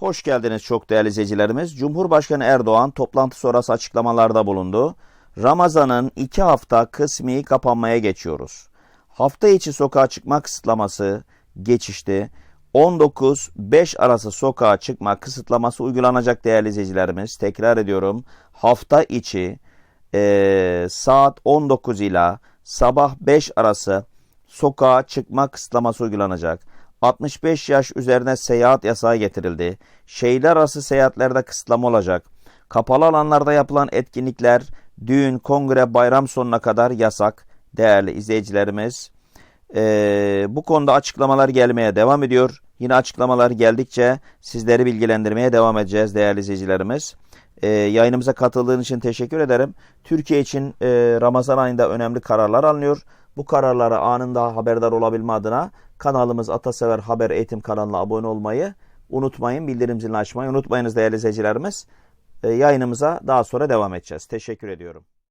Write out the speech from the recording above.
Hoş geldiniz çok değerli izleyicilerimiz. Cumhurbaşkanı Erdoğan toplantı sonrası açıklamalarda bulundu. Ramazan'ın iki hafta kısmi kapanmaya geçiyoruz. Hafta içi sokağa çıkma kısıtlaması geçişti. 19-5 arası sokağa çıkma kısıtlaması uygulanacak değerli izleyicilerimiz. Tekrar ediyorum. Hafta içi eee, saat 19 ila sabah 5 arası sokağa çıkma kısıtlaması uygulanacak. 65 yaş üzerine seyahat yasağı getirildi. Şehirler arası seyahatlerde kısıtlama olacak. Kapalı alanlarda yapılan etkinlikler, düğün, kongre, bayram sonuna kadar yasak. Değerli izleyicilerimiz, Ee, bu konuda açıklamalar gelmeye devam ediyor. Yine açıklamalar geldikçe sizleri bilgilendirmeye devam edeceğiz değerli izleyicilerimiz. Ee, yayınımıza katıldığın için teşekkür ederim. Türkiye için e, Ramazan ayında önemli kararlar alınıyor. Bu kararlara anında haberdar olabilme adına kanalımız Atasever Haber Eğitim kanalına abone olmayı unutmayın. Bildirim zilini açmayı unutmayınız değerli izleyicilerimiz. Ee, yayınımıza daha sonra devam edeceğiz. Teşekkür ediyorum.